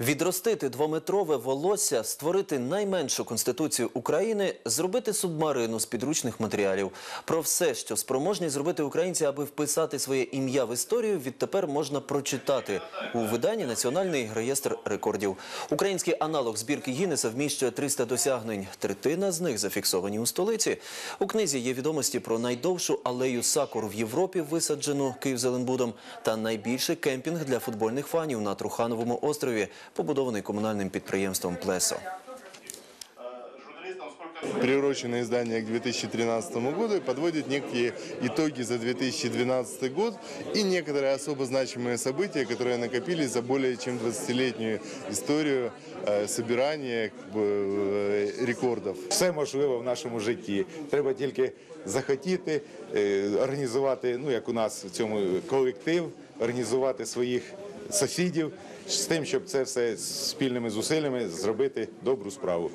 Відростити двометрове волосся, створити найменшу конституцію України, зробити субмарину з підручних матеріалів. Про все, що спроможні зробити українці, аби вписати своє ім'я в історію, відтепер можна прочитати у виданні Національний реєстр рекордів. Український аналог збірки Гіннеса вміщує 300 досягнень. Третина з них зафіксовані у столиці. У книзі є відомості про найдовшу алею сакур в Європі, висаджену Київзеленбудом, та найбільший кемпінг для футбольних фанів на Трухановому острові, побудований комунальним підприємством Плесо. приуроченное издание к 2013 году и подводит некие итоги за 2012 год и некоторые особо значимые события, которые накопились за более чем 20-летнюю историю э, собирания как бы, э, рекордов. Все можливо в нашому житті. Треба тільки захотіти е, організувати, ну як у нас в цьому колектив, організувати своїх сусідів з тим, щоб це все спільними зусиллями зробити добру справу.